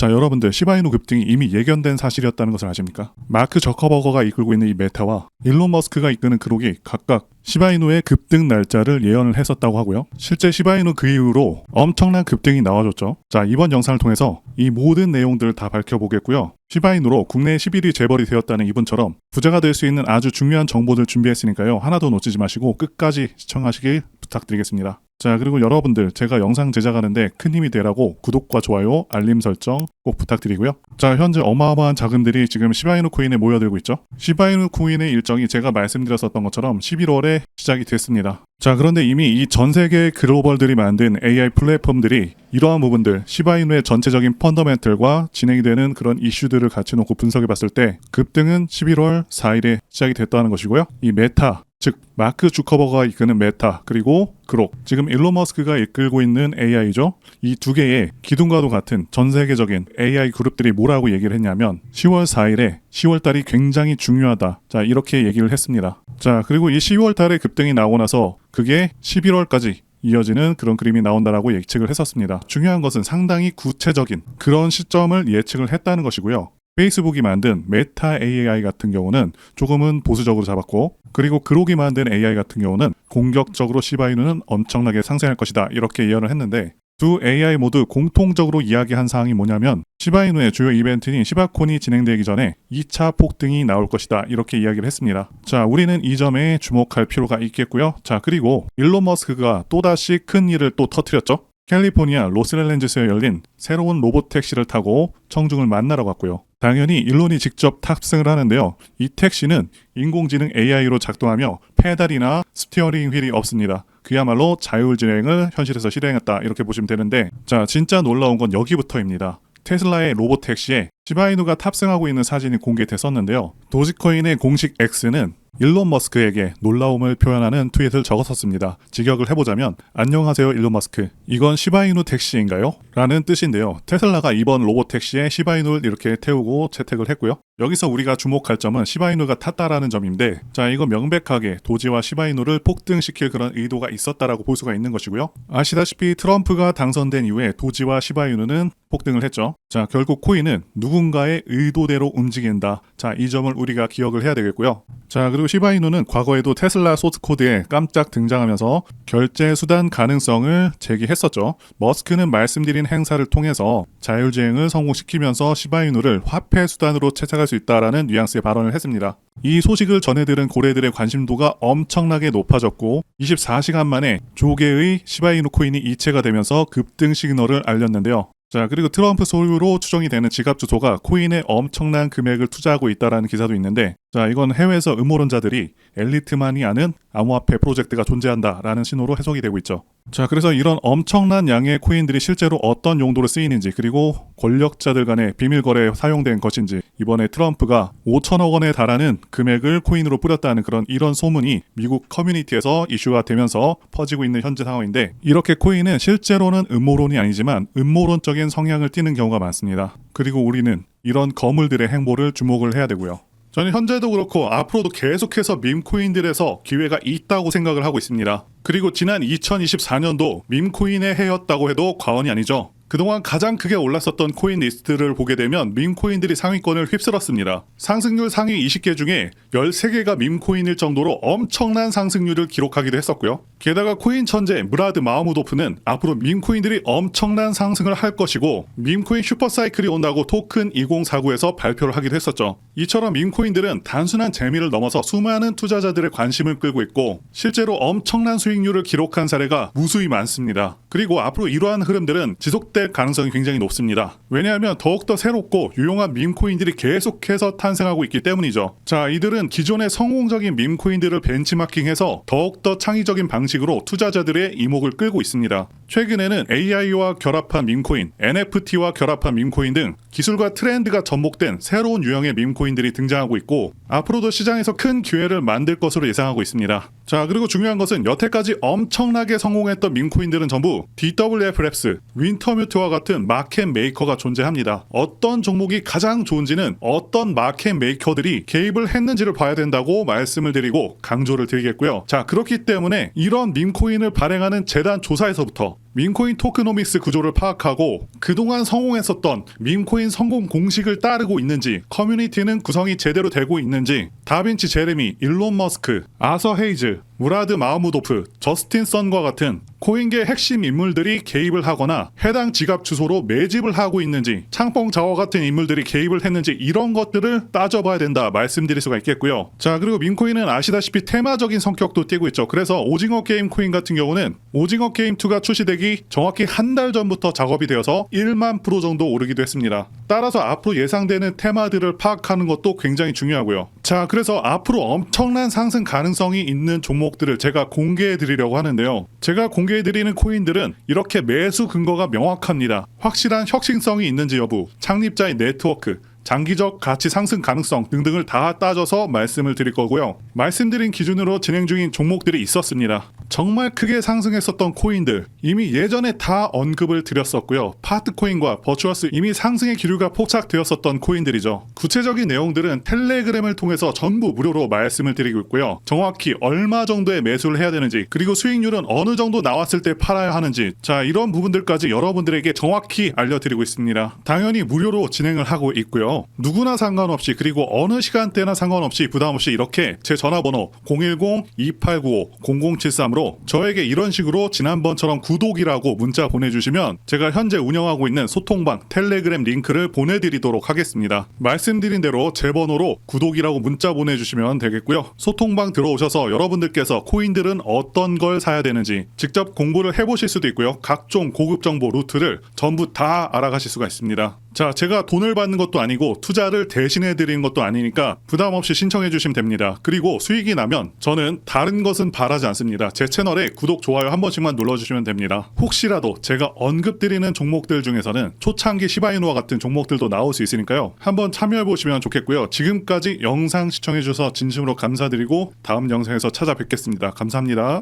자 여러분들 시바이누 급등이 이미 예견된 사실이었다는 것을 아십니까? 마크 저커버거가 이끌고 있는 이 메타와 일론 머스크가 이끄는 그록이 각각 시바이누의 급등 날짜를 예언을 했었다고 하고요. 실제 시바이누 그 이후로 엄청난 급등이 나와줬죠. 자 이번 영상을 통해서 이 모든 내용들을 다 밝혀보겠고요. 시바이누로 국내 11위 재벌이 되었다는 이분처럼 부자가 될 수 있는 아주 중요한 정보들 준비했으니까요. 하나도 놓치지 마시고 끝까지 시청하시길 부탁드리겠습니다. 자 그리고 여러분들 제가 영상 제작하는데 큰 힘이 되라고 구독과 좋아요, 알림 설정 꼭 부탁드리고요. 자 현재 어마어마한 자금들이 지금 시바이누 코인에 모여들고 있죠. 시바이누 코인의 일정이 제가 말씀드렸었던 것처럼 11월에 시작이 됐습니다. 자 그런데 이미 이 전 세계 글로벌들이 만든 AI 플랫폼들이 이러한 부분들 시바이누의 전체적인 펀더멘털과 진행이 되는 그런 이슈들을 같이 놓고 분석해 봤을 때 급등은 11월 4일에 시작이 됐다는 것이고요. 이 메타 즉 마크 주커버가 이끄는 메타 그리고 그록 지금 일론 머스크가 이끌고 있는 AI죠. 이 두 개의 기둥과도 같은 전 세계적인 AI 그룹들이 뭐라고 얘기를 했냐면 10월 4일에 10월 달이 굉장히 중요하다. 자 이렇게 얘기를 했습니다. 자 그리고 이 10월 달에 급등이 나오고 나서 그게 11월까지 이어지는 그런 그림이 나온다라고 예측을 했었습니다. 중요한 것은 상당히 구체적인 그런 시점을 예측을 했다는 것이고요. 페이스북이 만든 메타 AI 같은 경우는 조금은 보수적으로 잡았고 그리고 그록이 만든 AI 같은 경우는 공격적으로 시바이누는 엄청나게 상승할 것이다 이렇게 예언을 했는데 두 AI 모두 공통적으로 이야기한 사항이 뭐냐면 시바이누의 주요 이벤트인 시바콘이 진행되기 전에 2차 폭등이 나올 것이다 이렇게 이야기를 했습니다. 자 우리는 이 점에 주목할 필요가 있겠고요. 자 그리고 일론 머스크가 또다시 큰 일을 또 터트렸죠. 캘리포니아 로스앤젤레스에 열린 새로운 로봇 택시를 타고 청중을 만나러 갔고요. 당연히 일론이 직접 탑승을 하는데요. 이 택시는 인공지능 AI로 작동하며 페달이나 스티어링 휠이 없습니다. 그야말로 자율 진행을 현실에서 실행했다 이렇게 보시면 되는데 자 진짜 놀라운 건 여기부터입니다. 테슬라의 로봇 택시에 시바이누가 탑승하고 있는 사진이 공개됐었는데요. 도지코인의 공식 X는 일론 머스크에게 놀라움을 표현하는 트윗을 적었었습니다. 직역을 해보자면 안녕하세요 일론 머스크 이건 시바이누 택시인가요? 라는 뜻인데요. 테슬라가 이번 로봇 택시에 시바이누를 이렇게 태우고 채택을 했고요. 여기서 우리가 주목할 점은 시바이누가 탔다라는 점인데 자 이거 명백하게 도지와 시바이누를 폭등시킬 그런 의도가 있었다라고 볼 수가 있는 것이고요. 아시다시피 트럼프가 당선된 이후에 도지와 시바이누는 폭등을 했죠. 자 결국 코인은 누군가의 의도대로 움직인다. 자 이 점을 우리가 기억을 해야 되겠고요. 자 그리고 시바이누는 과거에도 테슬라 소스 코드에 깜짝 등장하면서 결제 수단 가능성을 제기했었죠. 머스크는 말씀드린 행사를 통해서 자율주행을 성공시키면서 시바이누를 화폐 수단으로 채택할 수 있다라는 뉘앙스의 발언을 했습니다. 이 소식을 전해들은 고래들의 관심도가 엄청나게 높아졌고 24시간 만에 조개의 시바이누 코인이 이체가 되면서 급등 시그널을 알렸는데요. 자 그리고 트럼프 소유로 추정이 되는 지갑 주소가 코인에 엄청난 금액을 투자하고 있다라는 기사도 있는데 자 이건 해외에서 음모론자들이 엘리트만이 아는 암호화폐 프로젝트가 존재한다라는 신호로 해석이 되고 있죠. 자 그래서 이런 엄청난 양의 코인들이 실제로 어떤 용도로 쓰이는지 그리고 권력자들 간의 비밀 거래에 사용된 것인지 이번에 트럼프가 5천억 원에 달하는 금액을 코인으로 뿌렸다는 그런 이런 소문이 미국 커뮤니티에서 이슈가 되면서 퍼지고 있는 현재 상황인데 이렇게 코인은 실제로는 음모론이 아니지만 음모론적인 성향을 띠는 경우가 많습니다. 그리고 우리는 이런 거물들의 행보를 주목을 해야 되고요. 저는 현재도 그렇고 앞으로도 계속해서 밈코인들에서 기회가 있다고 생각을 하고 있습니다. 그리고 지난 2024년도 밈코인의 해였다고 해도 과언이 아니죠. 그동안 가장 크게 올랐었던 코인 리스트를 보게 되면 밈코인들이 상위권을 휩쓸었습니다. 상승률 상위 20개 중에 13개가 밈코인일 정도로 엄청난 상승률을 기록하기도 했었고요. 게다가 코인 천재 무라드 마우무도프는 앞으로 밈코인들이 엄청난 상승을 할 것이고 밈코인 슈퍼사이클이 온다고 토큰 2049에서 발표를 하기도 했었죠. 이처럼 밈코인들은 단순한 재미를 넘어서 수많은 투자자들의 관심을 끌고 있고 실제로 엄청난 수익률을 기록한 사례가 무수히 많습니다. 그리고 앞으로 이러한 흐름들은 지속될 가능성이 굉장히 높습니다. 왜냐하면 더욱더 새롭고 유용한 밈코인들이 계속해서 탄생하고 있기 때문이죠. 자, 이들은 기존의 성공적인 밈코인들을 벤치마킹해서 더욱더 창의적인 방식으로 투자자들의 이목을 끌고 있습니다. 최근에는 AI와 결합한 밈코인, NFT와 결합한 밈코인 등 기술과 트렌드가 접목된 새로운 유형의 밈코인 들이 등장하고 있고 앞으로도 시장에서 큰 기회를 만들 것으로 예상하고 있습니다. 자, 그리고 중요한 것은 여태까지 엄청나게 성공했던 밈코인들은 전부 DWF 랩스, 윈터뮤트와 같은 마켓 메이커가 존재합니다. 어떤 종목이 가장 좋은지는 어떤 마켓 메이커들이 개입을 했는지를 봐야 된다고 말씀을 드리고 강조를 드리겠고요. 자, 그렇기 때문에 이런 밈코인을 발행하는 재단 조사에서부터 밈코인 토크노믹스 구조를 파악하고 그동안 성공했었던 밈코인 성공 공식을 따르고 있는지 커뮤니티는 구성이 제대로 되고 있는지 다빈치 제레미, 일론 머스크, 아서 헤이즈, 무라드 마흐무도프, 저스틴 선과 같은 코인계 핵심 인물들이 개입을 하거나 해당 지갑 주소로 매집을 하고 있는지 창뽕 자와 같은 인물들이 개입을 했는지 이런 것들을 따져봐야 된다 말씀드릴 수가 있겠고요. 자 그리고 민코인은 아시다시피 테마적인 성격도 띠고 있죠. 그래서 오징어 게임 코인 같은 경우는 오징어 게임 2가 출시되기 정확히 한 달 전부터 작업이 되어서 1만 프로 정도 오르기도 했습니다. 따라서 앞으로 예상되는 테마들을 파악하는 것도 굉장히 중요하고요. 자 그래서 앞으로 엄청난 상승 가능성이 있는 종목 들을 제가 공개해 드리려고 하는데요. 제가 공개해 드리는 코인들은 이렇게 매수 근거가 명확합니다. 확실한 혁신성이 있는지 여부, 창립자의 네트워크, 장기적 가치 상승 가능성 등등을 다 따져서 말씀을 드릴 거고요. 말씀드린 기준으로 진행 중인 종목들이 있었습니다. 정말 크게 상승했었던 코인들 이미 예전에 다 언급을 드렸었고요. 파트코인과 버추어스 이미 상승의 기류가 포착되었었던 코인들이죠. 구체적인 내용들은 텔레그램을 통해서 전부 무료로 말씀을 드리고 있고요. 정확히 얼마 정도의 매수를 해야 되는지 그리고 수익률은 어느 정도 나왔을 때 팔아야 하는지 자 이런 부분들까지 여러분들에게 정확히 알려드리고 있습니다. 당연히 무료로 진행을 하고 있고요. 누구나 상관없이 그리고 어느 시간대나 상관없이 부담 없이 이렇게 제 전화번호 010-2895-0073으로 저에게 이런 식으로 지난번처럼 구독이라고 문자 보내주시면 제가 현재 운영하고 있는 소통방 텔레그램 링크를 보내드리도록 하겠습니다. 말씀드린 대로 제 번호로 구독이라고 문자 보내주시면 되겠고요. 소통방 들어오셔서 여러분들께서 코인들은 어떤 걸 사야 되는지 직접 공부를 해보실 수도 있고요. 각종 고급 정보 루트를 전부 다 알아가실 수가 있습니다. 자, 제가 돈을 받는 것도 아니고 투자를 대신해 드리는 것도 아니니까 부담 없이 신청해 주시면 됩니다. 그리고 수익이 나면 저는 다른 것은 바라지 않습니다. 제 채널에 구독, 좋아요 한 번씩만 눌러 주시면 됩니다. 혹시라도 제가 언급 드리는 종목들 중에서는 초창기 시바이누와 같은 종목들도 나올 수 있으니까요. 한번 참여해 보시면 좋겠고요. 지금까지 영상 시청해 주셔서 진심으로 감사드리고 다음 영상에서 찾아뵙겠습니다. 감사합니다.